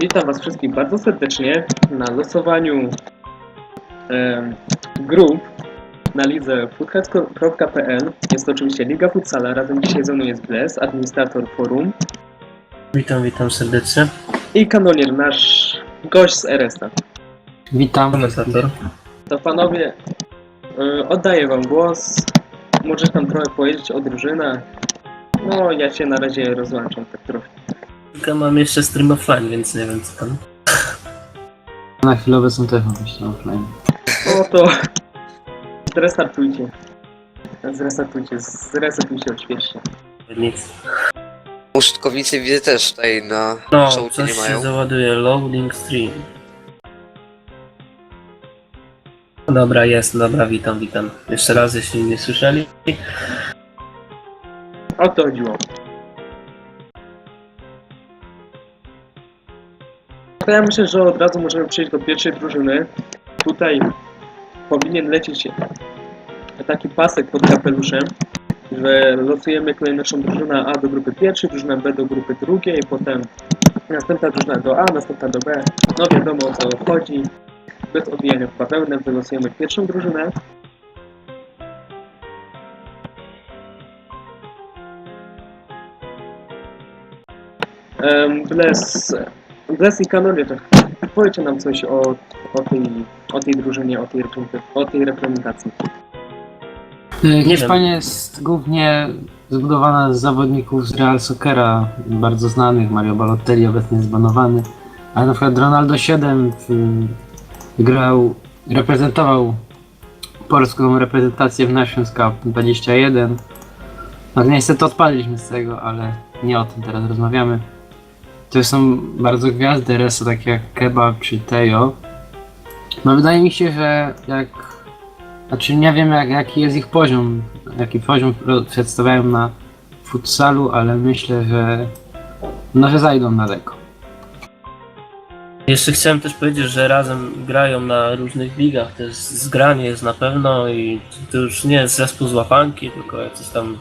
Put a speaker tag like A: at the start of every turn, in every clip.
A: Witam Was wszystkich bardzo serdecznie na losowaniu em, grup na lidze footcast.pl. Jest to oczywiście Liga Futsala. Razem dzisiaj ze mną jest Bles, administrator forum
B: Witam, witam serdecznie.
A: i kanonier, nasz gość z RS-a.
C: Witam.
B: Komentator.
A: To panowie, y, oddaję Wam głos. Możesz tam trochę powiedzieć o drużynach. No, ja się na razie rozłączam tak trochę.
B: Tylko mam jeszcze stream offline, więc nie wiem co tam.
C: Na chwilowe są też oczywiście offline.
A: No to zrestartujcie. Zrestartujcie, zresetujcie odświeżcie.
B: Nic.
D: Użytkownicy widzę też tutaj na
B: No,
D: czołcie
B: coś
D: nie
B: się
D: mają.
B: załaduje. Loading stream. Dobra, jest, dobra, witam, witam. Jeszcze raz, jeśli nie słyszeli.
A: O to chodziło. To ja myślę, że od razu możemy przejść do pierwszej drużyny. Tutaj powinien lecieć taki pasek pod kapeluszem, że losujemy kolejnością drużyna A do grupy pierwszej, drużyna B do grupy drugiej, potem następna drużyna do A, następna do B. No wiadomo o co chodzi. Bez odbijania w bawełnę wylosujemy pierwszą drużynę. Bless, Bless i Kanonier, powiedzcie nam coś o, o, tej, o tej drużynie, o tej, reprezentacji- o tej reprezentacji.
B: wiem.
C: Hiszpania jest głównie zbudowana z zawodników z Real Soccera, bardzo znanych. Mario Balotelli obecnie zbanowany. Ale na przykład Ronaldo 7 y, grał, reprezentował polską reprezentację w Nations Cup 21. No niestety odpadliśmy z tego, ale nie o tym teraz rozmawiamy. To są bardzo gwiazdy RS, takie jak Kebab czy Tejo. No wydaje mi się, że jak Znaczy nie wiem jak, jaki jest ich poziom, jaki poziom przedstawiają na futsalu, ale myślę, że no, że zajdą daleko.
B: Jeszcze chciałem też powiedzieć, że razem grają na różnych ligach. Jest zgranie jest na pewno i to już nie jest zespół z łapanki, tylko jacyś tam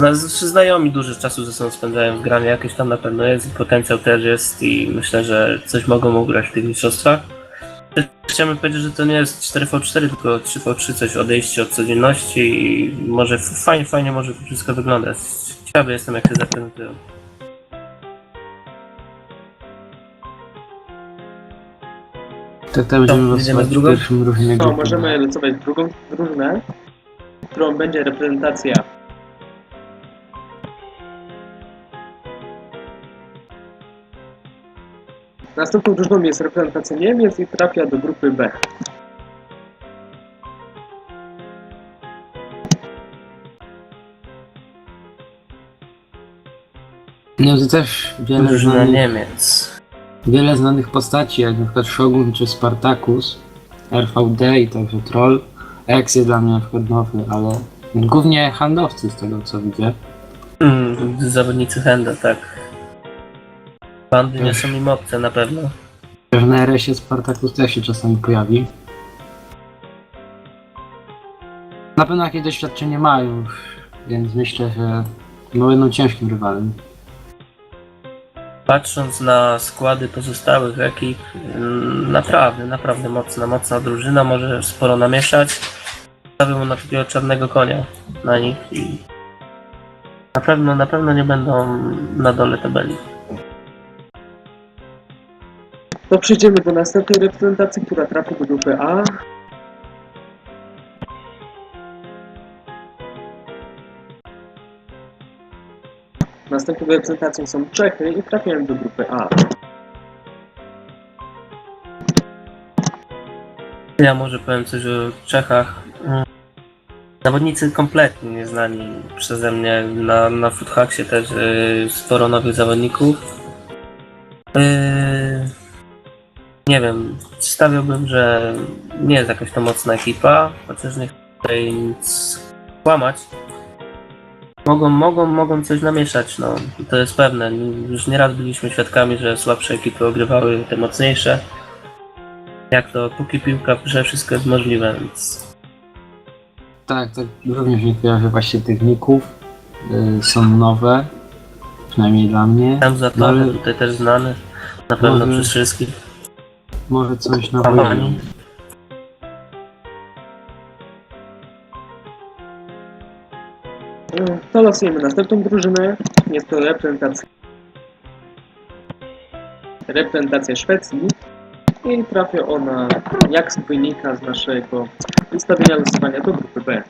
B: no, z- znajomi dużo czasu ze sobą spędzają w granie, jakieś tam na pewno jest i potencjał też jest i myślę, że coś mogą ugrać w tych mistrzostwach. Też Chciałem powiedzieć, że to nie jest 4v4, tylko 3v3, coś odejście od codzienności i może fajnie, fajnie może to wszystko wyglądać. Ciekawy jestem, jak się zaprezentują.
C: To będziemy losować w
B: drugą?
C: pierwszym
A: No, możemy losować drugą drużynę, którą będzie reprezentacja Następną drużyną jest reprezentacja Niemiec i trafia do grupy B.
C: No to też wiele
B: Drużyna
C: znanych,
B: Niemiec.
C: wiele znanych postaci, jak na przykład Shogun czy Spartacus, RVD i także Troll. X jest dla mnie na przykład nowy, ale głównie handlowcy z tego co widzę.
B: Mm, zawodnicy Henda, tak. Bandy nie są im obce na pewno.
C: Na RS-ie Spartacus też się czasami pojawi. Na pewno jakieś doświadczenie mają, więc myślę, że no będą ciężkim rywalem.
B: Patrząc na składy pozostałych ekip, mm, naprawdę, naprawdę mocna, mocna drużyna, może sporo namieszać. Stawiam na takiego czarnego konia na nich i na pewno, na pewno nie będą na dole tabeli.
A: To przejdziemy do następnej reprezentacji, która trafi do grupy A. Następną reprezentacją są Czechy i trafiają do grupy A.
B: Ja może powiem coś o Czechach. Zawodnicy kompletnie nieznani przeze mnie. Na, na Foothacksie też y, sporo nowych zawodników. Y, nie wiem, stawiałbym, że nie jest jakaś to mocna ekipa, chociaż nie chcę tutaj nic kłamać. Mogą, mogą, mogą coś namieszać, no to jest pewne. Już nieraz byliśmy świadkami, że słabsze ekipy ogrywały te mocniejsze jak to, póki piłka w grze, wszystko jest możliwe, więc
C: Tak, tak również nie kojarzę właśnie techników. Y, są nowe, przynajmniej dla mnie.
B: tam za
C: No, ale-
B: tutaj też znany. Na pewno
C: Może-
B: przez wszystkich.
C: Może coś na wojnie.
A: Mm, To losujemy następną drużynę. Jest to reprezentacja reprezentacja Szwecji i trafia ona, jak wynika z naszego ustawienia losowania do grupy B.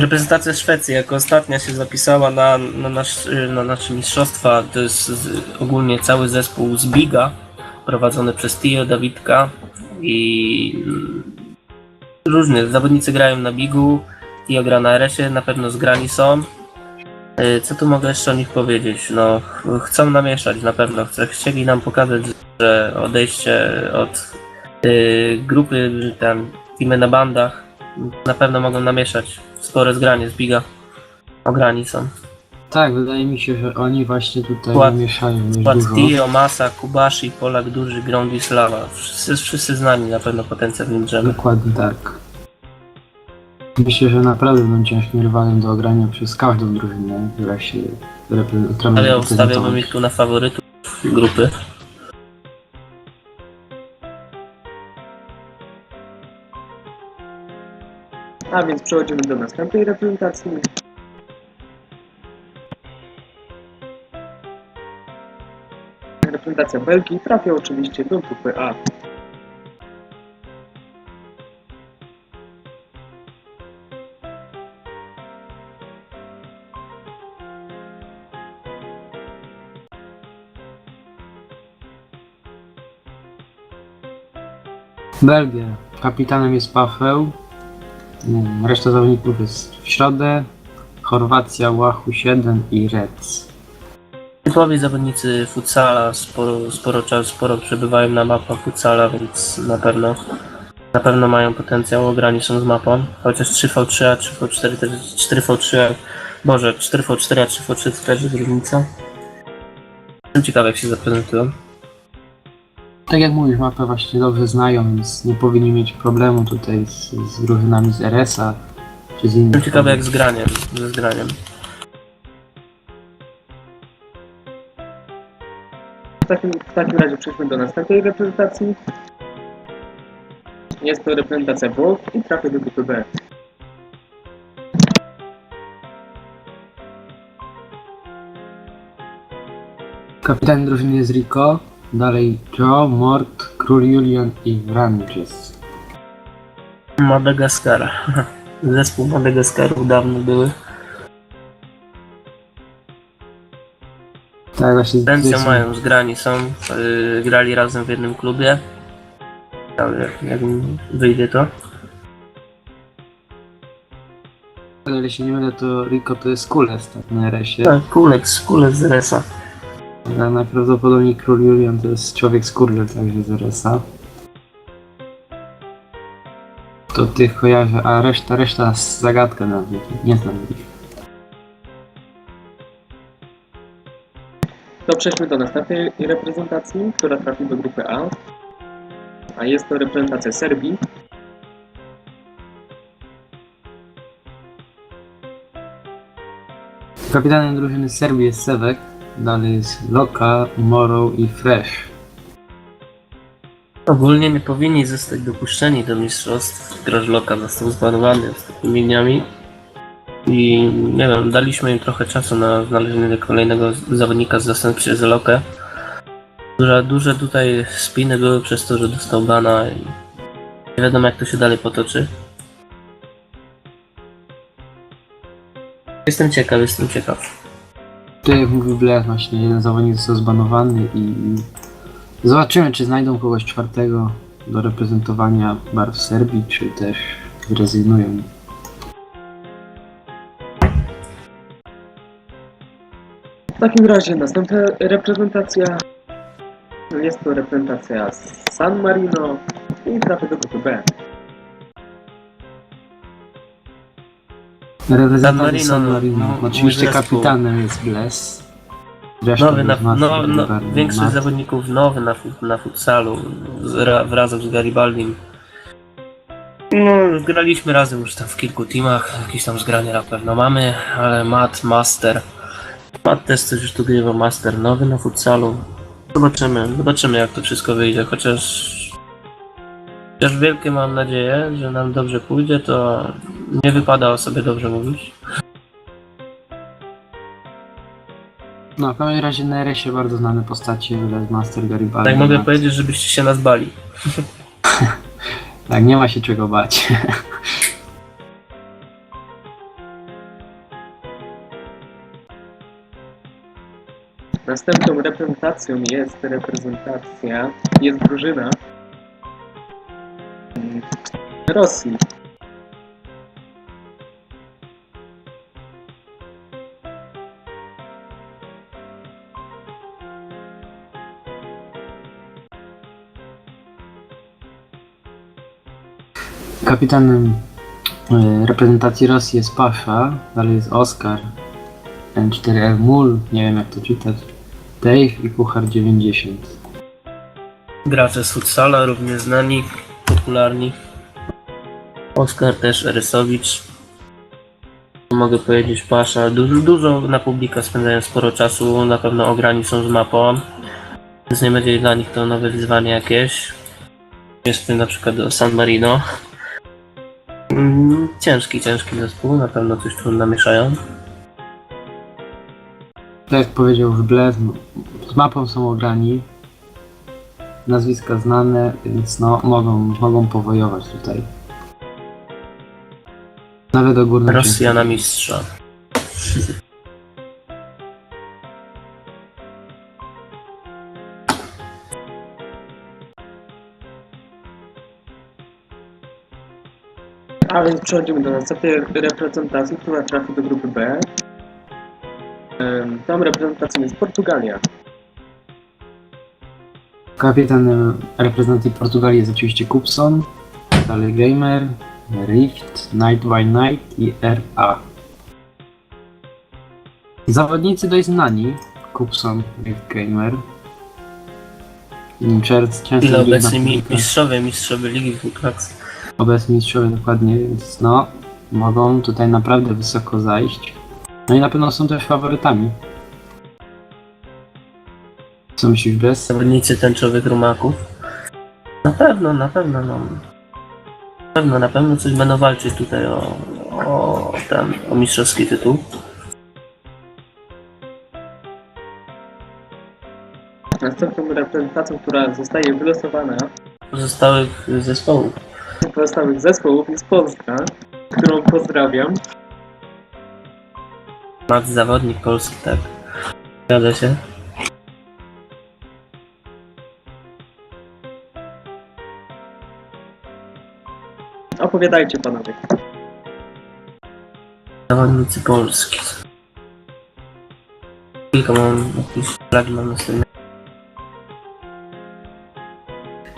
B: Reprezentacja Szwecji jako ostatnia się zapisała na, na, nasz, na nasze mistrzostwa. To jest ogólnie cały zespół z Biga, prowadzony przez Tio Dawidka i różnie. Zawodnicy grają na Bigu, Tio gra na RS-ie, na pewno zgrani są. Y, Co tu mogę jeszcze o nich powiedzieć? No, ch- chcą namieszać na pewno. Chcieli nam pokazać, że odejście od y, grupy, tam, teamy na bandach, na pewno mogą namieszać spore zgranie z Biga. Ograni są.
C: Tak, wydaje mi się, że oni właśnie tutaj
B: Skład-
C: mieszają dość
B: Skład
C: dużo.
B: Tio, Masa, Kubashi, Polak Duży, Grągislawa. Wszyscy, wszyscy znani na pewno nim drzemy.
C: Dokładnie tak. Myślę, że naprawdę będą ciężkim rywalem do ogrania przez każdą drużynę, która się repre- która
B: Ale ja ustawiałbym ich tu na faworytów grupy.
A: A więc przechodzimy do następnej reprezentacji. Reprezentacja Belgii trafia oczywiście do grupy A.
C: Belgia. Kapitanem jest Paweł. Mm, Reszta zawodników jest w środę. Chorwacja, Łachu 7 i Reds.
B: Typowi zawodnicy futsala sporo, sporo czasu, sporo przebywają na mapach futsala, więc na pewno na pewno mają potencjał, ograni są z mapą. Chociaż 3v3, a 3v4 też 4v3, a- Boże, 4v4, a 3v3 to też jest różnica. Jestem ciekawy jak się zaprezentują.
C: Tak jak mówisz, mapę właśnie dobrze znają, więc nie powinni mieć problemu tutaj z, z drużynami z RS-a czy z innych.
B: Ciekawy jak z graniem, ze zgraniem.
A: W takim, w takim razie przejdźmy do następnej reprezentacji. Jest to reprezentacja Włoch i trafia do grupy B.
C: Kapitan drużyny jest Rico, dalej Joe, Mort, Król Julian i Ranges.
B: Madagaskara. Zespół Madagaskarów dawno były.
C: Tak właśnie są-
B: mają, zgrani są, yy, grali razem w jednym klubie. Ale jak, wyjdzie to.
C: Ile się nie mylę, to Rico to jest Kules tak na RS-ie.
B: Tak, kulek, kulek z Resa.
C: A najprawdopodobniej Król Julian to jest człowiek z Kurle, także z RS-a. To tych kojarzę, a reszta, reszta z zagadkę nawet, nie znam ich.
A: To przejdźmy do następnej reprezentacji, która trafi do grupy A. A jest to reprezentacja Serbii.
C: Kapitanem drużyny Serbii jest Sewek, dalej jest Loka, Morrow i Fresh.
B: Ogólnie nie powinni zostać dopuszczeni do mistrzostw. Grażloka został zbanowany ostatnimi dniami. I nie wiem, daliśmy im trochę czasu na znalezienie kolejnego zawodnika z zastępcy z Lokę. Duże, duże tutaj spiny były przez to, że dostał bana i nie wiadomo jak to się dalej potoczy. Jestem ciekaw, jestem ciekaw.
C: Tutaj jak mówił Blair, właśnie jeden zawodnik został zbanowany i i zobaczymy, czy znajdą kogoś czwartego do reprezentowania barw Serbii, czy też zrezygnują.
A: W takim razie następna reprezentacja jest to reprezentacja San Marino i trafia do grupy B.
C: Reprezentacja
B: San Marino,
C: San
B: no,
C: Marino.
B: no,
C: Oczywiście kapitanem jest Bless. Reszta
B: Nowy, na, no, no, większość zawodników nowy na, na futsalu z, ra, wraz z Garibaldim. No, graliśmy razem już tam w kilku teamach, jakieś tam zgranie na pewno mamy, ale Matt, Master. Matt też coś już tu grywa, Master nowy na futsalu. Zobaczymy, zobaczymy jak to wszystko wyjdzie, chociaż... Chociaż wielkie mam nadzieję, że nam dobrze pójdzie, to nie wypada o sobie dobrze mówić.
C: No, w każdym razie na RS-ie bardzo znane postacie, Master, Garibaldi.
B: Tak mogę powiedzieć, żebyście się nas bali.
C: Tak, nie ma się czego bać.
A: Następną reprezentacją jest reprezentacja, jest drużyna mm, Rosji.
C: Kapitanem e, reprezentacji Rosji jest Pasza, dalej jest Oskar, N4R Mul, nie wiem jak to czytać, Dave i Puchar 90.
B: Gracze z futsala, również znani, popularni. Oskar też, Erysowicz. Mogę powiedzieć Pasza. Dużo, dużo na publika spędzają sporo czasu, na pewno ograni są z mapą. Więc nie będzie dla nich to nowe wyzwanie jakieś. Jest na przykład San Marino. Mm, Ciężki, ciężki zespół, na pewno coś tu namieszają.
C: Tak jak powiedział już Bled, z mapą są ograni, nazwiska znane, więc no mogą, mogą powojować tutaj. Nawet o górnym
B: Rosja na mistrza.
A: A więc przechodzimy do następnej reprezentacji, która trafi do grupy B. Tą reprezentacją jest Portugalia.
C: Kapitanem reprezentacji Portugalii jest oczywiście Kupson, dalej Gamer, Rift, Night by Night i RA. Zawodnicy dość znani, Kupson, Rift Gamer. Czerc,
B: Ile obecni mistrzowie, mistrzowie Ligi Dwukrotnie.
C: obecni mistrzowie dokładnie, więc no, mogą tutaj naprawdę wysoko zajść. No i na pewno są też faworytami. Co myślisz, bez?
B: zawodnicy tęczowych rumaków. Na pewno, na pewno, no. Na pewno, na pewno coś będą walczyć tutaj o, o ten, o mistrzowski tytuł.
A: Następną reprezentacją, która zostaje wylosowana
B: Pozostałych zespołów.
A: z pozostałych zespołów jest Polska, którą pozdrawiam.
B: Mat zawodnik polski, tak. Zgadza się.
A: Opowiadajcie panowie.
B: Zawodnicy polski. Kilka mam jakieś flagi mam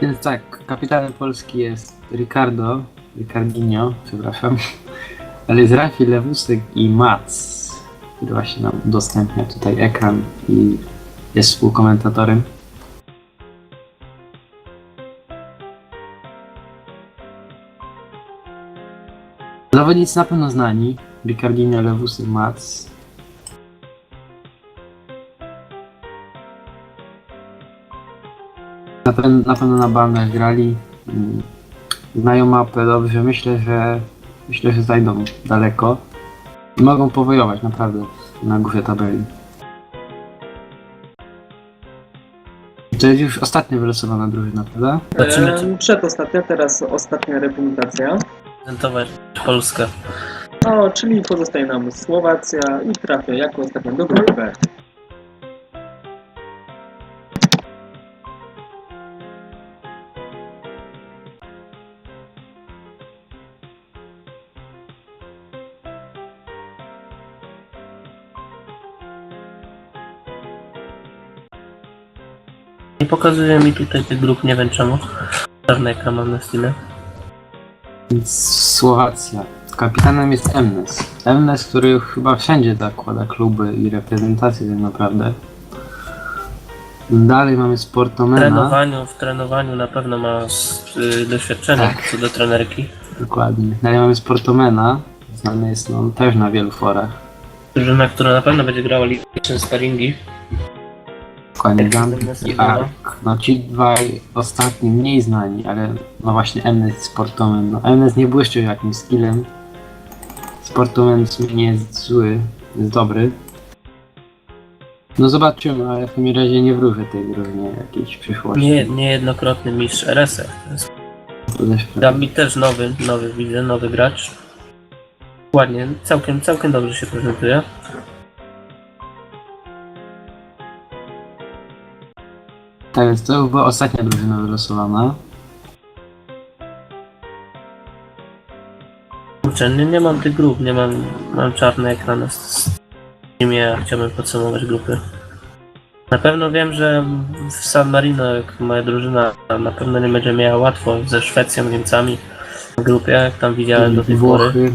C: Więc tak, kapitanem Polski jest Ricardo, Ricardinho, przepraszam, ale jest Rafi Lewusek i Mats, który właśnie nam udostępnia tutaj ekran i jest współkomentatorem. Zawodnicy na pewno znani, Ricardinho, Lewusek, Mats. Na, pe- na pewno na bandach grali. mm, Znają mapę dobrze. Myślę, że myślę, że zajdą daleko. I mogą powojować naprawdę na górze tabeli. To jest już ostatnia wylosowana drużyna, prawda?
A: Em, Przedostatnia, teraz ostatnia reprezentacja.
B: prezentować Polskę.
A: No, czyli pozostaje nam Słowacja i trafia jako ostatnia do grupy B.
B: Nie pokazuje mi tutaj tych grup, nie wiem czemu. Czarny ekran mam na Steamie.
C: Słowacja. Kapitanem jest Emnes. Emnes, który chyba wszędzie zakłada kluby i reprezentacje tak naprawdę. Dalej mamy
B: W
C: Sportomena.
B: trenowaniu, w trenowaniu na pewno ma y, doświadczenie
C: Tak.
B: co do trenerki.
C: Dokładnie. Dalej mamy Sportomena. Znany jest no, też na wielu forach.
B: Drużyna, która na pewno będzie grała liczne sparingi.
C: Dokładnie
B: Jak
C: Gambit
B: następna
C: i? Ark. No ci dwaj ostatni mniej znani, ale no właśnie Emnes i Sportomen. No Emnes nie błyszczył jakimś skillem. Sumie nie jest zły, jest dobry. No zobaczymy, ale w takim razie nie wróżę tej drużynie jakiejś przyszłości.
B: Nie, niejednokrotny mistrz RSF. Gambit też nowy, nowy widzę, nowy gracz. Ładnie, całkiem, całkiem dobrze się prezentuje.
C: Tak więc to była ostatnia drużyna wylosowana.
B: Kurczę, nie, nie mam tych grup, nie mam, mam czarny ekran na Steamie, a chciałbym podsumować grupy. Na pewno wiem, że w San Marino, jak moja drużyna na pewno nie będzie miała łatwo ze Szwecją, Niemcami w grupie, jak tam widziałem do tej pory.
C: Włochy.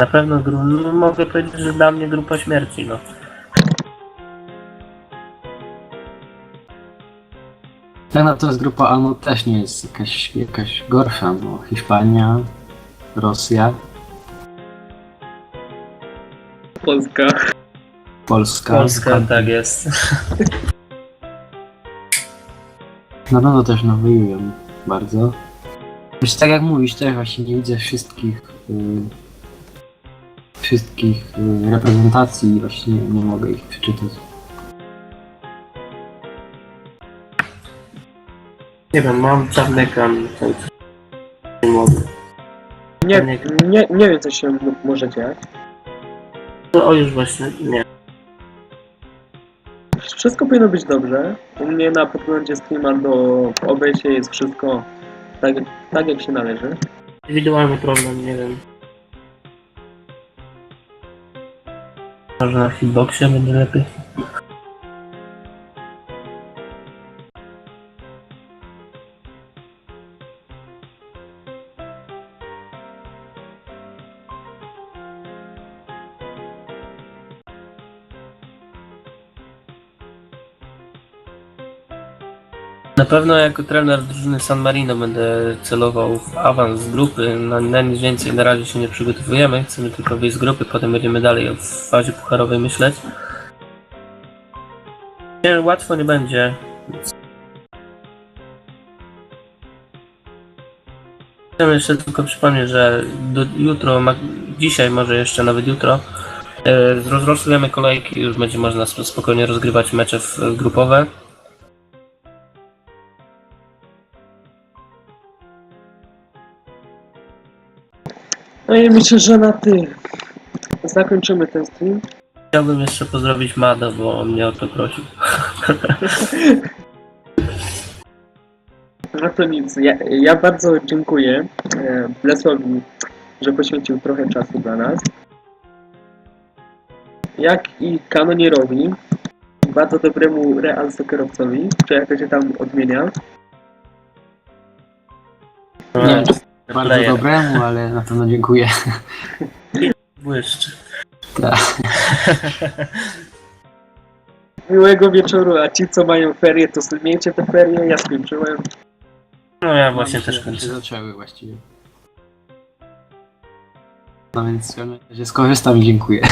B: Na pewno gru, no, mogę powiedzieć, że dla mnie grupa śmierci, no.
C: Tak natomiast grupa A no, też nie jest jakaś, jakaś gorsza. No. Hiszpania, Rosja,
A: Polska.
C: Polska.
B: Polska, tak jest.
C: Na pewno też nawojują bardzo. Choć tak jak mówisz, też właśnie nie widzę wszystkich y, wszystkich y, reprezentacji i właśnie nie mogę ich przeczytać.
B: Nie wiem, mam czarny ekran, to nie mogę.
A: Nie, nie, nie wiem, co się m- może dziać.
B: No, o już właśnie, nie.
A: Wszystko powinno być dobrze. U mnie na podglądzie streama do OBS jest wszystko tak, tak jak się należy.
B: Indywidualny problem, nie wiem. Może na hitboxie będzie lepiej. Pewno jako trener drużyny San Marino będę celował w awans z grupy. Na, na nic więcej na razie się nie przygotowujemy. Chcemy tylko wyjść z grupy, potem będziemy dalej w fazie pucharowej myśleć. Nie, łatwo nie będzie. Chciałem jeszcze tylko przypomnieć, że do, jutro, dzisiaj może jeszcze nawet jutro, e, rozrosujemy kolejki, już będzie można sp- spokojnie rozgrywać mecze grupowe.
A: No i myślę, że na tym zakończymy ten stream.
B: Chciałbym jeszcze pozdrowić Mada, bo on mnie o to prosił.
A: No to nic. Ja, ja bardzo dziękuję e, Blesławi, że poświęcił trochę czasu dla nas. Jak i kanonierowi, bardzo dobremu Real Soccerowcowi, czy jak to się tam odmienia.
C: Nie czy bardzo
B: player.
C: dobremu, ale na pewno dziękuję.
B: Błyszcz.
C: Tak.
A: Miłego wieczoru, a ci co mają ferie, to miejcie te ferie, ja skończyłem.
B: No ja właśnie
C: Się-
B: też
C: się
B: kończę.
C: zaczęły właściwie. No więc w każdym razie skorzystam i dziękuję.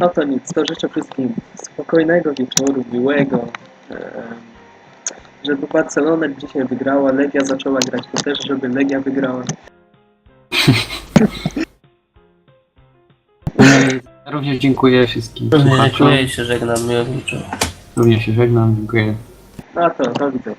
A: No to nic, to życzę wszystkim spokojnego wieczoru, miłego. e, Żeby Barcelona dzisiaj wygrała, Legia zaczęła grać, to też żeby Legia wygrała.
C: Również dziękuję wszystkim
B: Również
C: słuchaczom.
B: Dziękuję i się żegnam. Wieczoru.
C: Również się żegnam, dziękuję.
A: No to do widzenia.